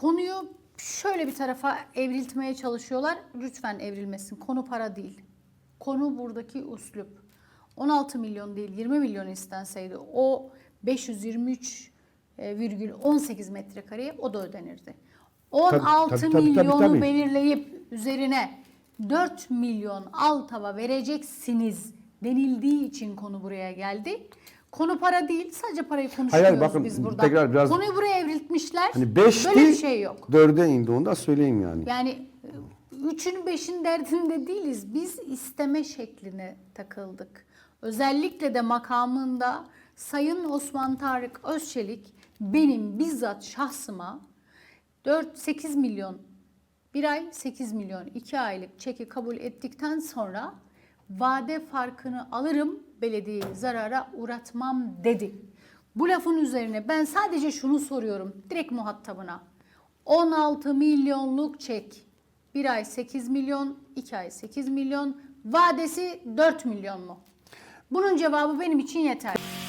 Konuyu şöyle bir tarafa evriltmeye çalışıyorlar. Lütfen evrilmesin. Konu para değil. Konu buradaki uslup. 16 milyon değil 20 milyon istenseydi o 523,18 metrekareye o da ödenirdi. 16 tabii, tabii, tabii, milyonu tabii. belirleyip üzerine 4 milyon alt hava vereceksiniz denildiği için konu buraya geldi. Konu para değil. Sadece parayı konuşmuyoruz hayır, bakın, biz burada. tekrar biraz- Konuyu buraya evriltmişler. Hani 5 Böyle bir şey yok. 4'e indi onu da söyleyeyim yani. Yani e, üçün beşin derdinde değiliz. Biz isteme şekline takıldık. Özellikle de makamında Sayın Osman Tarık Özçelik benim bizzat şahsıma 4-8 milyon bir ay 8 milyon 2 aylık çeki kabul ettikten sonra vade farkını alırım belediyeyi zarara uğratmam dedi. Bu lafın üzerine ben sadece şunu soruyorum direkt muhatabına. 16 milyonluk çek. Bir ay 8 milyon, 2 ay 8 milyon, vadesi 4 milyon mu? Bunun cevabı benim için yeterli.